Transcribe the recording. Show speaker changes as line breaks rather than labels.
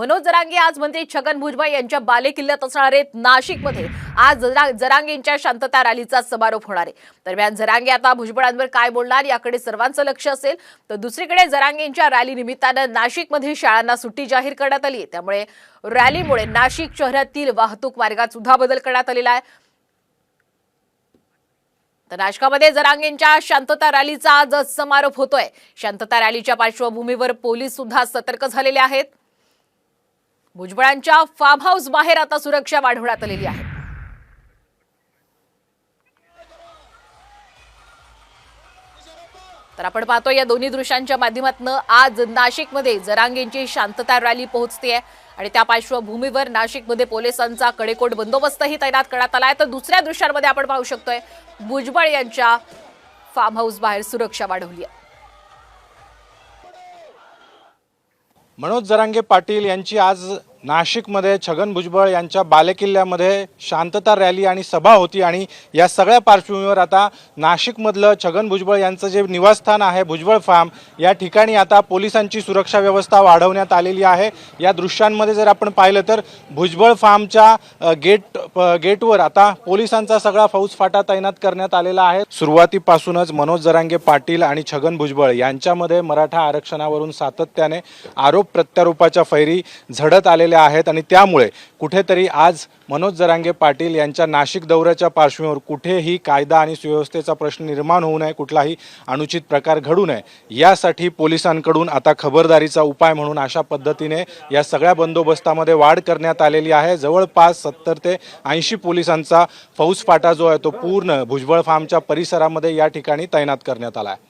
मनोज जरांगे आज मंत्री छगन भुजबळ यांच्या बालेकिल्ल्यात असणार आहेत. नाशिकमध्ये आज जरा- जरांगेंच्या शांतता रॅलीचा समारोप होणार आहे. दरम्यान जरांगे आता भुजबळांवर काय बोलणार याकडे सर्वांचं लक्ष असेल. तर दुसरीकडे जरांगेंच्या रॅली निमित्तानं नाशिकमध्ये शाळांना सुट्टी जाहीर करण्यात आली आहे. त्यामुळे रॅलीमुळे नाशिक शहरातील वाहतूक मार्गात सुद्धा बदल करण्यात आलेला आहे. तर नाशकामध्ये जरांगेंच्या शांतता रॅलीचा आज समारोप होतोय. शांतता रॅलीच्या पार्श्वभूमीवर पोलीस सुद्धा सतर्क झालेले आहेत. भुजबळांच्या फार्म हाऊस बाहेर आता सुरक्षा वाढवण्यात आलेली आहे. तर आपण पाहतो या दोन्ही दृश्यांच्या माध्यमातून आज नाशिकमध्ये जरांगेंची शांतता रॅली पोहोचते आणि त्या पार्श्वभूमीवर नाशिकमध्ये पोलिसांचा कडेकोट बंदोबस्तही तैनात करण्यात आला आहे तर दुसऱ्या दृश्यांमध्ये आपण पाहू शकतोय भुजबळ यांच्या फार्म हाऊस बाहेर सुरक्षा वाढवली आहे
मनोज जरांगे पाटील यांची आज नाशिकमध्ये छगन भुजबळ यांच्या बालेकिल्ल्यामध्ये शांतता रॅली आणि सभा होती आणि या सगळ्या पार्श्वभूमीवर आता नाशिकमधलं छगन भुजबळ यांचं जे निवासस्थान आहे भुजबळ फार्म या ठिकाणी आता पोलिसांची सुरक्षा व्यवस्था वाढवण्यात आलेली आहे. या दृश्यांमध्ये जर आपण पाहिलं तर भुजबळ फार्मच्या गेट प- गेटवर आता पोलिसांचा सगळा फौजफाटा तैनात करण्यात आलेला आहे. सुरुवातीपासूनच मनोज जरांगे पाटील आणि छगन भुजबळ यांच्यामध्ये मराठा आरक्षणावरून सातत्याने आरोप प्रत्यारोपाच्या फैरी झडत आलेल्या आहेत आणि त्यामुळे कुठेतरी आज मनोज जरांगे पाटील यांच्या नाशिक दौऱ्याच्या पार्श्वभूमीवर कुठेही कायदा आणि सुव्यवस्थेचा प्रश्न निर्माण होऊ नये कुठलाही अनुचित प्रकार घडू नये यासाठी पोलिसांकडून आता खबरदारीचा उपाय म्हणून अशा पद्धतीने या सगळ्या बंदोबस्तामध्ये वाढ करण्यात आलेली आहे. जवळपास सत्तर ते ऐंशी पोलिसांचा फौजफाटा जो आहे तो पूर्ण भुजबळ फार्मच्या परिसरामध्ये या ठिकाणी तैनात करण्यात आला आहे.